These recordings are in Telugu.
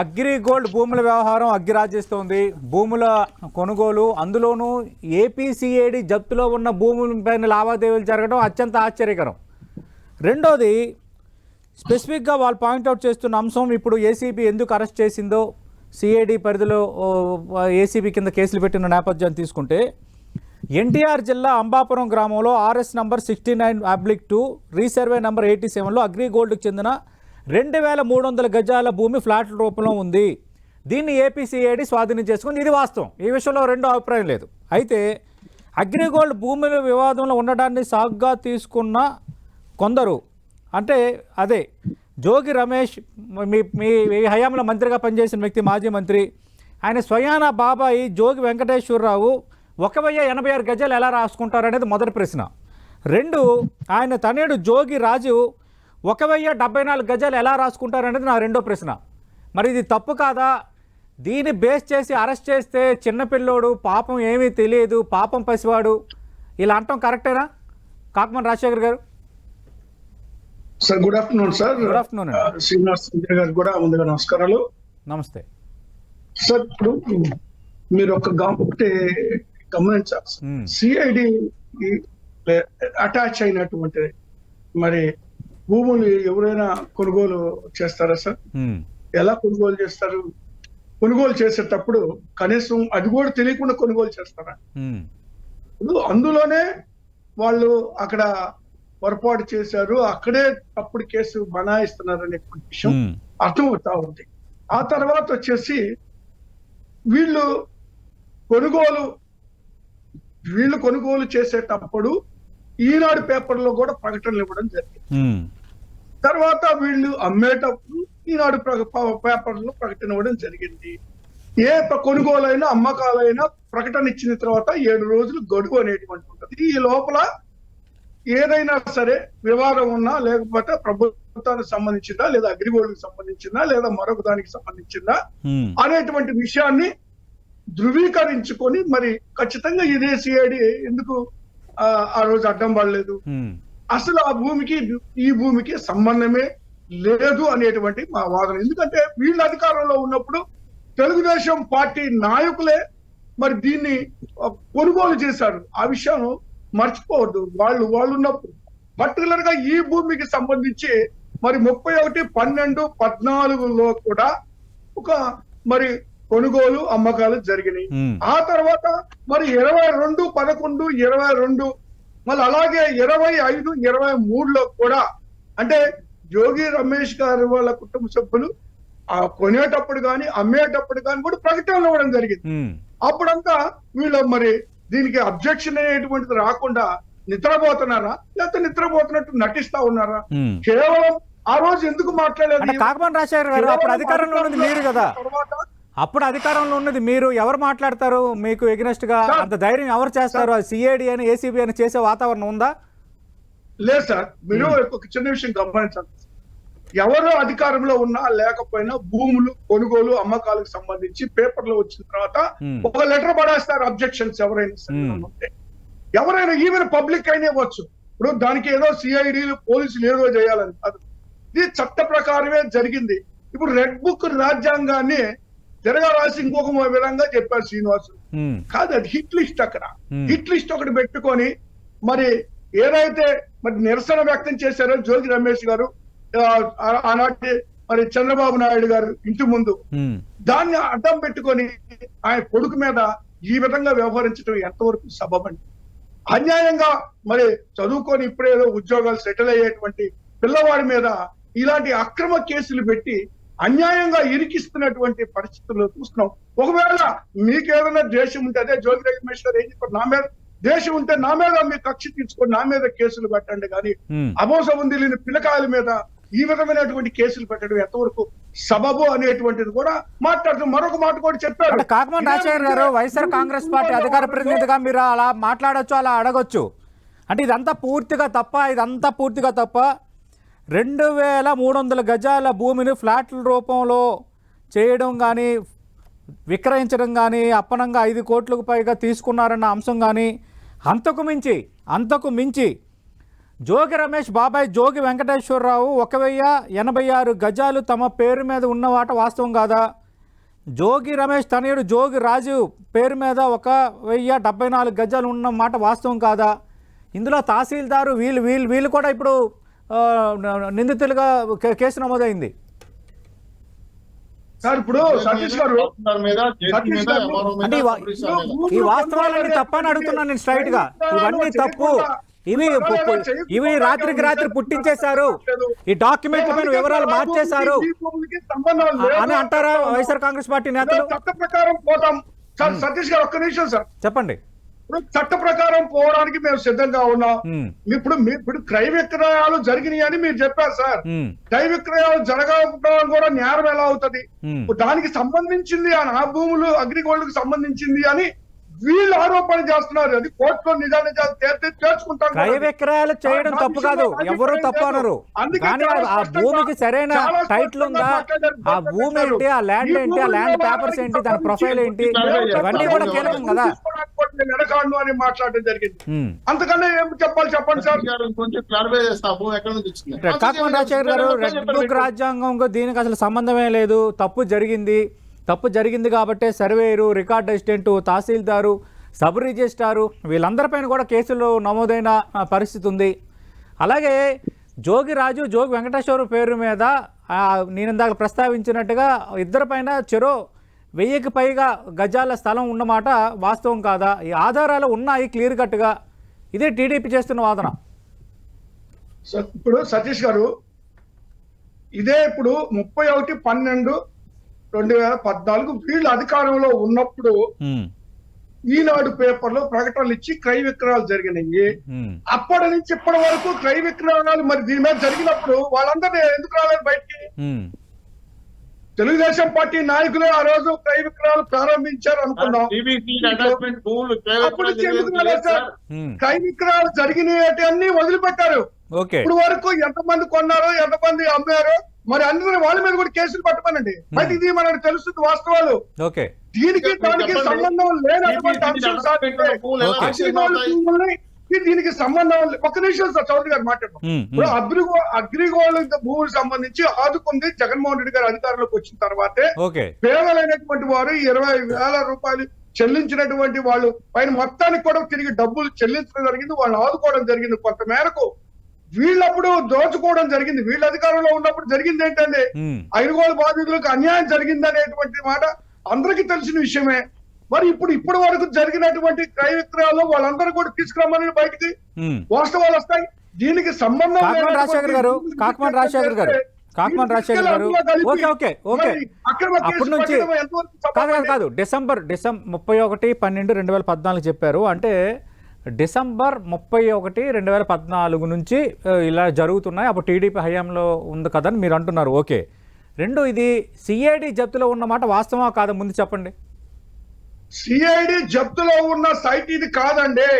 అగ్రిగోల్డ్ భూముల వ్యవహారం అగ్గిరాజేస్తోంది. భూముల కొనుగోలు అందులోనూ ఏపీసీఏడి జప్తులో ఉన్న భూములపైన లావాదేవీలు జరగడం అత్యంత ఆశ్చర్యకరం. రెండోది స్పెసిఫిక్గా వాళ్ళు పాయింట్అవుట్ చేస్తున్న అంశం ఇప్పుడు ఏసీబీ ఎందుకు అరెస్ట్ చేసిందో సిఐడి పరిధిలో ఏసీబీ కింద కేసులు పెట్టిన నేపథ్యం తీసుకుంటే ఎన్టీఆర్ జిల్లా అంబాపురం గ్రామంలో RS number sixty nine oblique two resurvey number eighty సెవెన్లో అగ్రిగోల్డ్కి చెందిన రెండు వేల మూడు వందల గజాల భూమి ఫ్లాట్ల రూపంలో ఉంది. దీన్ని ఏపీసీఐడి స్వాధీనం చేసుకుంది. ఇది వాస్తవం. ఈ విషయంలో రెండో అభిప్రాయం లేదు. అయితే అగ్రిగోల్డ్ భూముల వివాదంలో ఉండడాన్ని సాగ్గా తీసుకున్న కొందరు అంటే అదే జోగి రమేష్ మీ మీ మీ హయాంలో మంత్రిగా పనిచేసిన వ్యక్తి మాజీ మంత్రి ఆయన స్వయాన బాబాయి జోగి వెంకటేశ్వరరావు ఒక వెయ్యి ఎనభై ఆరు గజాలు ఎలా రాసుకుంటారు అనేది మొదటి ప్రశ్న. రెండు ఆయన తనేడు జోగి రాజు ఒక వెయ్యి డెబ్బై నాలుగు గజాలు ఎలా రాసుకుంటారు అనేది నా రెండో ప్రశ్న. మరి ఇది తప్పు కాదా? దీన్ని బేస్ చేసి అరెస్ట్ చేస్తే చిన్నపిల్లోడు పాపం ఏమీ తెలియదు పాపం పసివాడు. ఇలా అంటాం కరెక్టేనా? Kakumanu Rajasekhar garu. Sir good afternoon sir. Good afternoon అండి. ఆ, శ్రీనివాస్ గారు కూడా ముందుగా నమస్కారాలు. నమస్తే. సార్ ఇప్పుడు మీరు ఒక ఒకటి గమనించాలి. సిఐడి అటాచ్ అయినటువంటి మరి భూములు ఎవరైనా కొనుగోలు చేస్తారా సార్? ఎలా కొనుగోలు చేస్తారు? కొనుగోలు చేసేటప్పుడు కనీసం అది కూడా తెలియకుండా కొనుగోలు చేస్తారా? అందులోనే వాళ్ళు అక్కడ పొరపాటు చేశారు అక్కడే తప్పుడు కేసు బనాయిస్తున్నారు అనే విషయం అర్థమవుతా ఉంది. ఆ తర్వాత వచ్చేసి వీళ్ళు కొనుగోలు వీళ్ళు కొనుగోలు చేసేటప్పుడు ఈనాడు పేపర్లో కూడా ప్రకటనలు ఇవ్వడం జరిగింది. తర్వాత వీళ్ళు అమ్మేటప్పుడు ఈనాడు పేపర్లో ప్రకటన ఇవ్వడం జరిగింది. ఏ కొనుగోలైనా అమ్మకాలైనా ప్రకటన ఇచ్చిన తర్వాత ఏడు రోజులు గడువు అనేటువంటి ఉంటుంది. ఈ లోపల ఏదైనా సరే వివాదం ఉన్నా లేకపోతే ప్రభుత్వానికి సంబంధించిందా లేదా అగ్రిగోల్డ్కి సంబంధించిందా లేదా మరొక దానికి సంబంధించిందా అనేటువంటి విషయాన్ని ధృవీకరించుకొని మరి ఖచ్చితంగా ఇదే సిఐడి ఎందుకు ఆ, రోజు అడ్డం పడలేదు. అసలు ఆ భూమికి ఈ భూమికి సంబంధమే లేదు అనేటువంటి మా వాదన. ఎందుకంటే వీళ్ళు అధికారంలో ఉన్నప్పుడు తెలుగుదేశం పార్టీ నాయకులే మరి దీన్ని కొనుగోలు చేశారు. ఆ విషయం మర్చిపోవద్దు. వాళ్ళు వాళ్ళు ఉన్నప్పుడు. పర్టికులర్గా ఈ భూమికి సంబంధించి మరి ముప్పై ఒకటి పన్నెండు పద్నాలుగులో కూడా ఒక మరి కొనుగోలు అమ్మకాలు జరిగినాయి. ఆ తర్వాత మరి ఇరవై రెండు పదకొండు ఇరవై రెండు మళ్ళీ అలాగే ఇరవై ఐదు ఇరవై మూడులో కూడా అంటే జోగి రమేష్ గారి వాళ్ళ కుటుంబ సభ్యులు ఆ కొనేటప్పుడు కానీ అమ్మేటప్పుడు కానీ కూడా ప్రకటనలు ఇవ్వడం జరిగింది. అప్పుడంతా వీళ్ళు మరి దీనికి అబ్జెక్షన్ అనేటువంటిది రాకుండా నిద్రపోతున్నారా? లేకపోతే నిద్రపోతున్నట్టు నటిస్తా ఉన్నారా. కేవలం ఆ రోజు ఎందుకు మాట్లాడలేదు? కాకమన్ రాజశేఖర్ గారు అప్పుడు అధికారంలో మీరు కదా. తర్వాత అప్పుడు అధికారంలో ఉన్నది మీరు ఎవరు మాట్లాడతారు? మీకు ఎగ్నెస్ట్గా. అంత ధైర్యం ఎవరు చేస్తారు? సిఐడి అని ఏసీబీ అని చేసే వాతావరణం ఉందా? లేదు సార్. మీరు ఒక చిన్న విషయం గమనించాలి. ఎవరు అధికారంలో ఉన్నా లేకపోయినా భూములు కొనుగోలు అమ్మకాలకు సంబంధించి పేపర్లో వచ్చిన తర్వాత Hmm. ఒక లెటర్ పడేస్తారు అబ్జెక్షన్స్ ఎవరైనా Hmm. ఎవరైనా ఈవెన్ పబ్లిక్ అయినా ఇవ్వచ్చు. ఇప్పుడు దానికి ఏదో సిఐడిలు పోలీసులు ఏదో చేయాలని కాదు. ఇది చట్ట ప్రకారమే జరిగింది. ఇప్పుడు రెడ్ బుక్ రాజ్యాంగాన్ని తిరగరాసి ఇంకొక విధంగా చెప్పారు శ్రీనివాసు. కాదు అది హిట్ లిస్ట్ అక్కడ. హిట్ లిస్ట్ ఒకటి పెట్టుకొని మరి ఏదైతే మరి నిరసన వ్యక్తం చేశారో జోగి రమేష్ గారు ఆనాటి మరి చంద్రబాబు నాయుడు గారు ఇంటి ముందు దాన్ని అడ్డం పెట్టుకొని ఆయన కొడుకు మీద ఈ విధంగా వ్యవహరించడం ఎంతవరకు సబబండి అన్యాయంగా మరి చదువుకొని ఇప్పుడేదో ఉద్యోగాలు సెటిల్ అయ్యేటువంటి పిల్లవాడి మీద ఇలాంటి అక్రమ కేసులు పెట్టి అన్యాయంగా ఇరికిస్తున్నటువంటి పరిస్థితుల్లో చూస్తున్నాం. ఒకవేళ మీకు ఏదైనా దేశం ఉంటే అదే జోగి రమేష్ గారు ఏం చెప్పారు? నా మీద దేశం ఉంటే నా మీద మీరు కక్ష తీర్చుకొని నా మీద కేసులు పెట్టండి కానీ ఉమ్. అమోసం లేని పిల్లకాయల మీద ఈ విధమైనటువంటి కేసులు పెట్టడం ఎంతవరకు సబబు అనేటువంటిది కూడా మాట్లాడుతూ మరొక మాట కూడా చెప్పారు. కాకమన్ రాజశేఖర్ గారు వైఎస్ఆర్ కాంగ్రెస్ పార్టీ అధికార ప్రతినిధిగా మీరు అలా మాట్లాడొచ్చు అలా అడగొచ్చు. అంటే ఇదంతా పూర్తిగా తప్ప ఇదంతా పూర్తిగా తప్ప రెండు వేల మూడు వందల గజాల భూమిని ఫ్లాట్ల రూపంలో చేయడం కానీ విక్రయించడం కానీ అప్పనంగా ఐదు కోట్లకు పైగా తీసుకున్నారన్న అంశం కానీ అంతకు మించి అంతకు మించి జోగి రమేష్ బాబాయ్ జోగి వెంకటేశ్వరరావు ఒక వెయ్యి ఎనభై ఆరు గజాలు తమ పేరు మీద ఉన్నవాట వాస్తవం కాదా? జోగి రమేష్ తనయుడు జోగి రాజు పేరు మీద ఒక వెయ్యి డెబ్బై నాలుగు గజాలు ఉన్న మాట వాస్తవం కాదా? ఇందులో తహసీల్దారు వీళ్ళు వీళ్ళు వీళ్ళు కూడా ఇప్పుడు నిందితులుగా కేసు నమోదైంది. సార్ ఇప్పుడు సతీష్ గారు అంటే ఈ వా- సబ్మిషన్ అనేది. ఈ వాస్తవాలన్నీ తప్పని అడుగుతున్నాను నేను స్ట్రైట్గా. ఇవన్నీ తప్పు. ఇవి ఇవి రాత్రికి రాత్రి పుట్టించేశారు. ఈ డాక్యుమెంట్ పైన వివరాలు మార్చేశారు. అని అంటారా వైఎస్ఆర్ కాంగ్రెస్ పార్టీ నేతలు? చట్ట ప్రకారం పోతాం. సార్ సతీష్ గారు ఒక్క నిమిషం సార్. చెప్పండి. చట్ట ప్రకారం పోవడానికి మేము సిద్ధంగా ఉన్నాం. ఇప్పుడు ఇప్పుడు క్రయ విక్రయాలు జరిగినాయి అని మీరు చెప్పారు సార్. క్రయ విక్రయాలు జరగకపోవడం కూడా నేరం ఎలా అవుతది. దానికి సంబంధించింది ఆ భూములు అగ్రిగోల్డ్కు సంబంధించింది అని వీళ్ళు ఆరోపణ చేస్తున్నారు. అది కోర్టులో నిజాన్ని చేర్చుకుంటాం క్రయ విక్రయాలు చేయడం తప్పు కాదు. ఎవరు తప్పు. అనరు. కానీ ఆ- భూమికి సరైన టైటిల్ ఉందా? ఆ. భూమి ఏంటి? ఆ ల్యాండ్ ఏంటి? ఆ ల్యాండ్ పేపర్స్ ఏంటి? దాని ప్రొఫైల్ ఏంటి? ఇవన్నీ కూడా కీలకం కదా. అని మాట్లాడడం జరిగింది. అంతకన్నా ఏం చెప్పాలి చెప్పండి సార్? కొంచెం క్లారిఫై చేస్తా. భూమి ఎక్కడ నుంచి వచ్చింది? కాకమంది రాజశేఖర్ గారు రెడ్ బుక్ రాజ్యాంగం దీనికి అసలు సంబంధమే లేదు. తప్పు జరిగింది. తప్పు జరిగింది కాబట్టే surveyor record assistant tahsildar sub registrar వీళ్ళందరిపైన కూడా కేసులు నమోదైన పరిస్థితి ఉంది. అలాగే జోగి రాజు జోగి వెంకటేశ్వర పేరు మీద నేను ఇందాక ప్రస్తావించినట్టుగా ఇద్దరిపైన చెరో వెయ్యికి పైగా గజాల స్థలం ఉన్నమాట వాస్తవం కాదా? ఈ ఆధారాలు ఉన్నాయి క్లియర్ కట్గా. ఇదే టీడీపీ చేస్తున్న వాదన. ఇప్పుడు సతీష్ గారు ఇదే ఇప్పుడు ముప్పై ఒకటి పన్నెండు రెండు వేల పద్నాలుగు వీళ్ళు అధికారంలో ఉన్నప్పుడు ఈనాడు పేపర్లో ప్రకటనలు ఇచ్చి క్రయ విక్రయాలు జరిగినాయి. అప్పటి నుంచి ఇప్పటి వరకు క్రయ విక్రయాలు మరి దీని మీద జరిగినప్పుడు వాళ్ళందరినీ ఎందుకు రాలేదు బయటికి? తెలుగుదేశం పార్టీ నాయకులే ఆ రోజు క్రయ విక్రయాలు ప్రారంభించారు అనుకున్నాం. క్రయ విక్రయాలు జరిగినాయి అన్ని వదిలిపెట్టారు. ఓకే. ఇప్పుడు వరకు ఎంతమంది కొన్నారో ఎంతమంది అమ్మారో మరి అందరూ వాళ్ళ మీద కూడా కేసులు పట్టమనండి. బయటికి ఇది మనకు తెలుస్తుంది వాస్తవాలు. ఓకే. దీనికి దానికి సంబంధం లేనటువంటి అంశం దీనికి సంబంధం ఒక్క నిమిషం సార్ చౌదరి గారు మాట్లాడడం ఇప్పుడు ఉమ్. అగ్రిగో అగ్రిగోల్డ్ భూములకు సంబంధించి ఆదుకుంది జగన్మోహన్ రెడ్డి గారు అధికారంలోకి వచ్చిన తర్వాతే పేదలైనటువంటి వారు ఇరవై వేల రూపాయలు చెల్లించినటువంటి వాళ్ళు పైన మొత్తానికి కూడా తిరిగి డబ్బులు చెల్లించడం జరిగింది వాళ్ళు ఆదుకోవడం జరిగింది. కొంత మేరకు వీళ్ళప్పుడు దోచుకోవడం జరిగింది. వీళ్ళ అధికారంలో ఉన్నప్పుడు జరిగింది ఏంటంటే ఉమ్, ఐదుగోలు బాధితులకు అన్యాయం జరిగింది అనేటువంటి మాట అందరికీ తెలిసిన విషయమే. మరి ఇప్పుడు ఇప్పటి వరకు జరిగినటువంటి క్రయ విక్రయాలు వాళ్ళందరూ కూడా తీసుకురమ్మని బయటికి. వాస్తవాలు వస్తాయి. దీనికి సంబంధం రాజశేఖర్ గారు Kakumanu Rajasekhar garu Kakumanu Rajasekhar garu. Okay okay okay. అప్పటి నుంచి కాదు? కాదు. డిసెంబర్ డిసెంబర్ ముప్పై ఒకటి పన్నెండు రెండు వేల పద్నాలుగు చెప్పారు. అంటే డిసెంబర్ ముప్పై ఒకటి రెండు వేల పద్నాలుగు నుంచి ఇలా జరుగుతున్నాయి. అప్పుడు టీడీపీ హయాంలో ఉంది కదని మీరు అంటున్నారు. ఓకే. రెండు ఇది సిఐడి జప్తులో ఉన్నమాట వాస్తవమా కాదా? ముందు చెప్పండి. సిఐడి జప్తులో ఉన్న సైట్ ఇది కాదండి.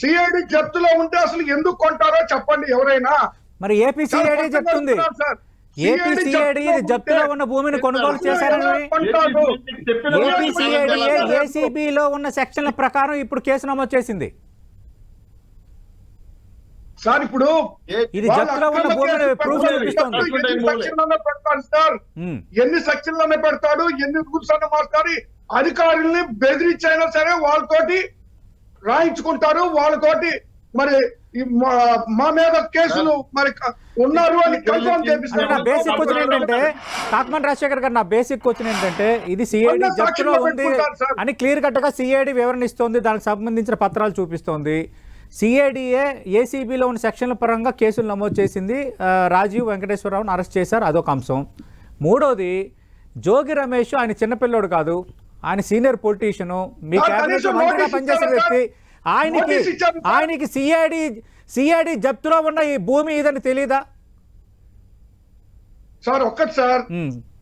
సిఐడి జప్తులో ఉంటే అసలు ఎందుకు కొంటారో చెప్పండి ఎవరైనా. మరి ఏపీ సిఐడి చెప్తుంది. ఏపీ సిఐడి ఇది జప్తులో ఉన్న భూమిని కొనుగోలు చేశారని ఏపీ సిఐడి ఏసీబీలో ఉన్న సెక్షన్ల ప్రకారం ఇప్పుడు కేసు నమోదు చేసింది. సార్ ఇప్పుడు ఇది జప్తులో ఉన్న భూమిని ప్రూఫ్. చూపిస్తోంది. ఎన్ని సెక్షన్లన్నా పెడతాడు సార్. ఎన్ని సెక్షన్లన్నా పెడతాడు? ఎన్ని రూల్స్ అన్న మారుతారు అధికారుల్ని బెదిరించైనా సరే వాళ్ళతోటి రాయించుకుంటారు. వాళ్ళతోటి మరి మా- మీద కేసులు మరి ఉన్నారు అని కన్ఫర్మ్ అంటే నా చేపిస్తారు బేసిక్ క్వశ్చన్ ఏంటంటే కాకమన్ రాజశేఖర్ గారు నా బేసిక్ క్వశ్చన్ ఏంటంటే ఇది సిఐడి జప్తులో ఉంది. అని క్లియర్ కట్గా సిఐడి వివరణ ఇస్తోంది దానికి సంబంధించిన పత్రాలు చూపిస్తోంది. సిఐడిఏ ఏసీబీలో ఉన్న సెక్షన్ల పరంగా కేసులు నమోదు చేసింది రాజీవ్ వెంకటేశ్వరరావును అరెస్ట్ చేశారు అదొక అంశం. మూడోది జోగి రమేష్ ఆయన చిన్నపిల్లోడు కాదు ఆయన సీనియర్ పొలిటీషియను మీ క్యాబినెట్ మంత్రిగా పనిచేసిన వ్యక్తి ఆయనకి? ఆయనకి సిఐడి సిఐడి జప్తులో ఉన్న ఈ భూమి ఇదని తెలీదా సార్ ఒక్కటి సార్.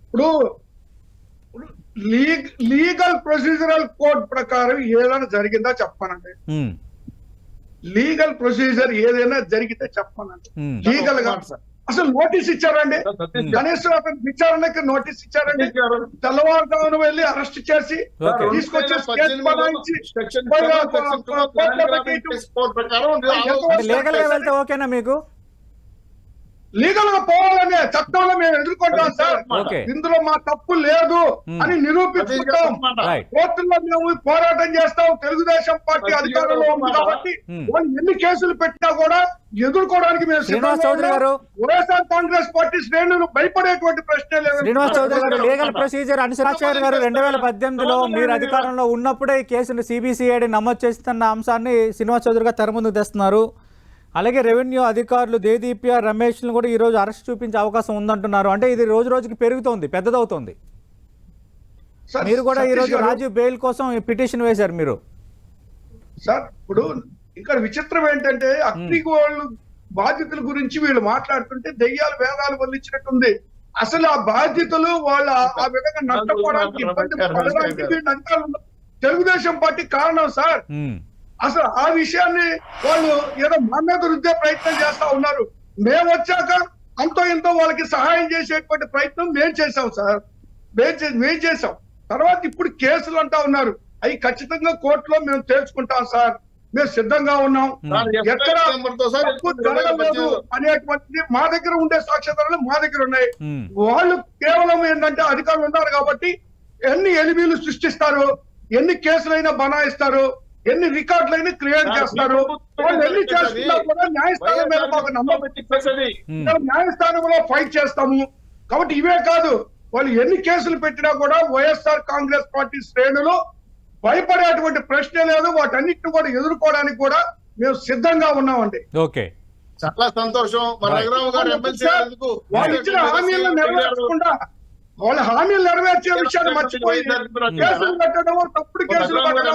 ఇప్పుడు లీగ్ లీగల్ ప్రొసీజరల్ కోడ్ ప్రకారం ఏదైనా జరిగిందా చెప్పానండి. లీగల్ ప్రొసీజర్ ఏదైనా జరిగితే చెప్పానండి. లీగల్గా అసలు నోటీస్ ఇచ్చారండి? కనీసం అతను విచారణకి నోటీస్ ఇచ్చారండి. తెల్లవారుజామున వెళ్ళి అరెస్ట్ చేసి. తీసుకొచ్చి లీగల్గా వెళ్తే ఓకేనా మీకు? లీగల్గా పోవాలనే చట్టంలో మేము ఎదుర్కొంటాం సార్. ఇందులో మా తప్పు లేదు Hmm. అని నిరూపించుకుంటాం. కోర్టుల్లో మేము పోరాటం చేస్తాం. తెలుగుదేశం పార్టీ అధికారంలో ఉంది కాబట్టి Hmm. వాళ్ళు ఎన్ని కేసులు పెట్టినా కూడా ఎదుర్కోవడానికి మేము శ్రీనివాస్ సిద్ధంగా చౌదరి ఉన్నాం. గారు. వైఎస్ఆర్ కాంగ్రెస్ పార్టీ శ్రేణులు భయపడేటువంటి ప్రశ్నే లేదు శ్రీనివాస్ చౌదరి గారు లీగల్ ప్రొసీజర్ అనుసరాచార్య గారు రెండు వేల పద్దెనిమిదిలో మీరు అధికారంలో ఉన్నప్పుడే ఈ కేసును సిబిసిఐడి నమోదు చేస్తున్న అంశాన్ని శ్రీనివాస్ చౌదరి గారు తెర ముందుకు తెస్తున్నారు. అలాగే రెవెన్యూ అధికారులు దేదీప్య రమేష్ను కూడా ఈరోజు అరెస్ట్ చూపించే అవకాశం ఉందంటున్నారు. అంటే ఇది రోజు రోజుకి పెరుగుతోంది పెద్దదవుతోంది. సార్, మీరు కూడా ఈరోజు రాజీవ్ బెయిల్ కోసం పిటిషన్ వేశారు మీరు. సార్ ఇప్పుడు ఇక్కడ విచిత్రం ఏంటంటే అగ్నికి వాళ్ళు బాధ్యతల గురించి వీళ్ళు మాట్లాడుతుంటే దెయ్యాలు వేదాలు వల్లించినట్టుంది. అసలు ఆ బాధ్యతలు వాళ్ళ ఆ విధంగా నష్టపోవడానికి ఇబ్బంది పడడానికి. తెలుగుదేశం పార్టీ కారణం సార్. అసలు ఆ విషయాన్ని వాళ్ళు ఏదో మా మీద రుద్దే ప్రయత్నం చేస్తా ఉన్నారు. మేము వచ్చాక అంతో ఇంతో వాళ్ళకి సహాయం చేసేటువంటి ప్రయత్నం మేము చేసాం సార్. మేము మేము చేసాం తర్వాత ఇప్పుడు కేసులు అంటా ఉన్నారు. అవి ఖచ్చితంగా కోర్టులో మేము తేల్చుకుంటాం సార్. మేము సిద్ధంగా ఉన్నాం. సార్, ఎక్కడ జరగలేదు అనేటువంటిది మా దగ్గర ఉండే సాక్ష్యాధారాలు మా దగ్గర ఉన్నాయి. వాళ్ళు కేవలం ఏంటంటే అధికారులు ఉన్నారు కాబట్టి ఎన్ని ఎలిబీలు సృష్టిస్తారు ఎన్ని కేసులైనా బనాయిస్తారు ఎన్ని రికార్డులైనా క్రియేట్ చేస్తారు. వాళ్ళు ఎన్ని చేస్తున్నా కూడా న్యాయస్థానం మీద మాకు నమ్మకం న్యాయస్థానంలో ఫైట్ చేస్తాము. కాబట్టి ఇవే కాదు వాళ్ళు ఎన్ని కేసులు పెట్టినా కూడా వైఎస్ఆర్ కాంగ్రెస్ పార్టీ శ్రేణులు భయపడేటువంటి ప్రశ్నే లేదు. వాటన్నిటిని కూడా ఎదుర్కోవడానికి కూడా మేము సిద్ధంగా ఉన్నామండి. ఓకే. చాలా సంతోషం. మన గారు ఎమ్మెల్సీ వాళ్ళు ఇచ్చిన హామీలను నెరవేర్చకుండా వాళ్ళ హామీలు నెరవేర్చే విషయాన్ని మర్చిపోయి కేసులు పెట్టడం తప్పుడు కేసులు పెట్టడం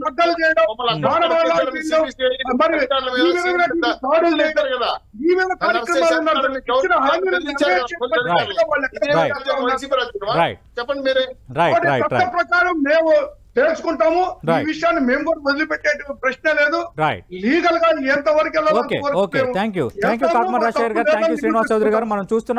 మద్దలు చేయడం మరి ఈ దాడులు చేయడం ఈ కార్యక్రమాలు. ఇచ్చిన. చెప్పండి ప్రకారం మేము తెలుసుకుంటాము. ఈ. విషయాన్ని మేము కూడా వదిలిపెట్టే ప్రశ్న లేదు. రైట్ లీగల్గా ఎంత వరకు వెళ్ళాలో okay okay thank you thank you. Kakumanu Rajasekhar garu. Thank you Srinivas Chowdary గారు. మనం చూస్తున్నాం